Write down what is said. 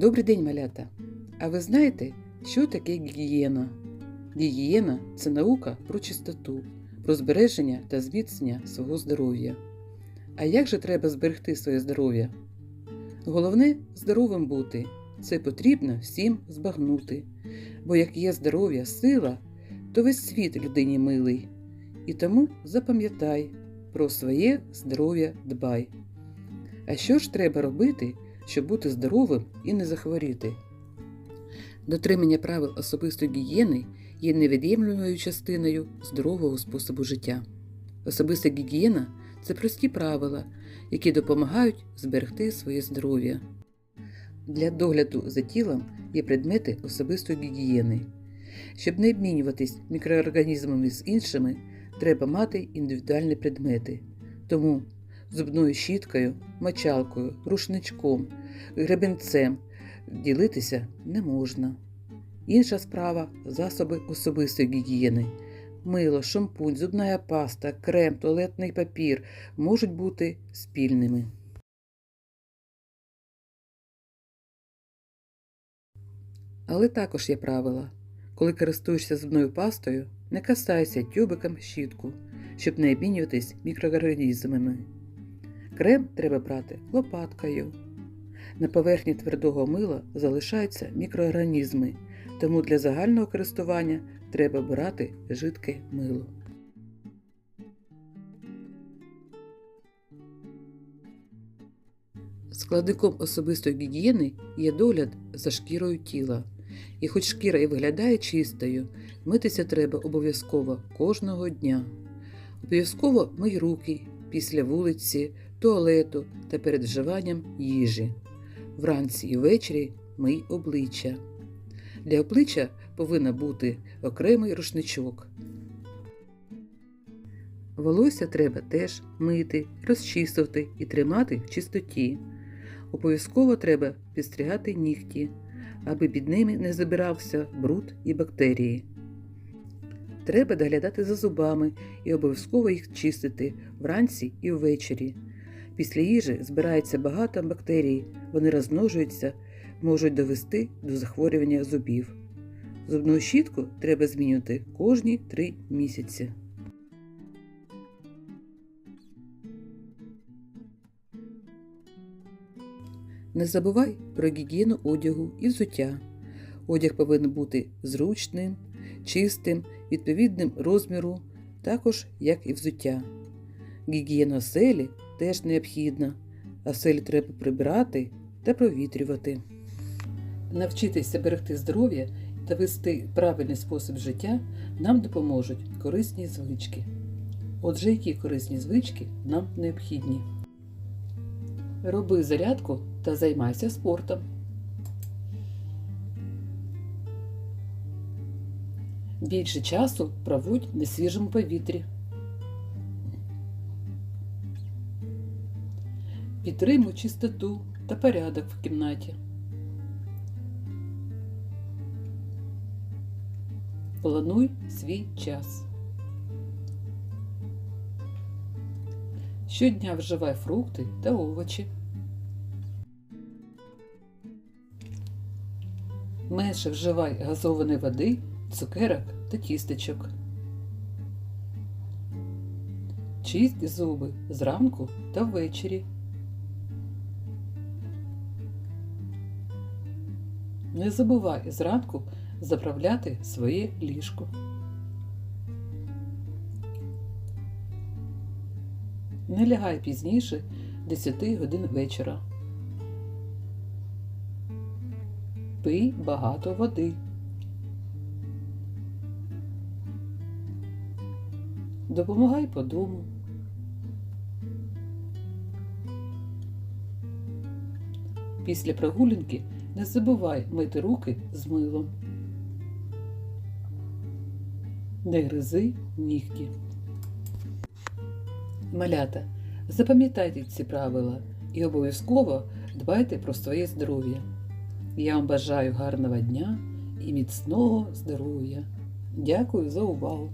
Добрий день, малята! А ви знаєте, що таке гігієна? Гігієна це наука про чистоту, про збереження та зміцнення свого здоров'я. А як же треба зберегти своє здоров'я? Головне здоровим бути. Це потрібно всім збагнути. Бо як є здоров'я, сила, то весь світ людині милий. І тому запам'ятай, про своє здоров'я дбай. А що ж треба робити, щоб бути здоровим і не захворіти? Дотримання правил особистої гігієни є невід'ємною частиною здорового способу життя. Особиста гігієна це прості правила, які допомагають зберегти своє здоров'я. Для догляду за тілом є предмети особистої гігієни. Щоб не обмінюватись мікроорганізмами з іншими, треба мати індивідуальні предмети. Тому зубною щіткою, мочалкою, рушничком, гребенцем ділитися не можна. Інша справа засоби особистої гігієни. Мило, шампунь, зубна паста, крем, туалетний папір можуть бути спільними. Але також є правила. Коли користуєшся зубною пастою, не касайся тюбиком щітку, щоб не обмінюватись мікроорганізмами. Крем треба брати лопаткою. На поверхні твердого мила залишаються мікроорганізми, тому для загального користування треба брати жидке мило. Складником особистої гігієни є догляд за шкірою тіла. І хоч шкіра і виглядає чистою, митися треба обов'язково кожного дня. Обов'язково мий руки після вулиці, туалету та перед вживанням їжі. Вранці і ввечері мий обличчя. Для обличчя повинен бути окремий рушничок. Волосся треба теж мити, розчісувати і тримати в чистоті. Обов'язково треба підстригати нігті, аби під ними не забирався бруд і бактерії. Треба доглядати за зубами і обов'язково їх чистити вранці і ввечері. Після їжі збирається багато бактерій, вони розмножуються, можуть довести до захворювання зубів. Зубну щітку треба змінювати кожні 3 місяці. Не забувай про гігієну одягу і взуття. Одяг повинен бути зручним, чистим, відповідним розміру, також як і взуття. Гігієна оселі теж необхідна, оселі треба прибирати та провітрювати. Навчитися берегти здоров'я та вести правильний спосіб життя нам допоможуть корисні звички. Отже, які корисні звички нам необхідні? Роби зарядку та займайся спортом. Більше часу проводь на свіжому повітрі. Підтримуй чистоту та порядок в кімнаті. Плануй свій час. Щодня вживай фрукти та овочі. Менше вживай газованої води, цукерок та тістечок. Чисть зуби зранку та ввечері. Не забувай зранку заправляти своє ліжко. Не лягай пізніше 10 годин вечора. Пий багато води. Допомагай по дому. Після прогулянки не забувай мити руки з милом. Не гризи нігті. Малята, запам'ятайте ці правила і обов'язково дбайте про своє здоров'я. Я вам бажаю гарного дня і міцного здоров'я. Дякую за увагу!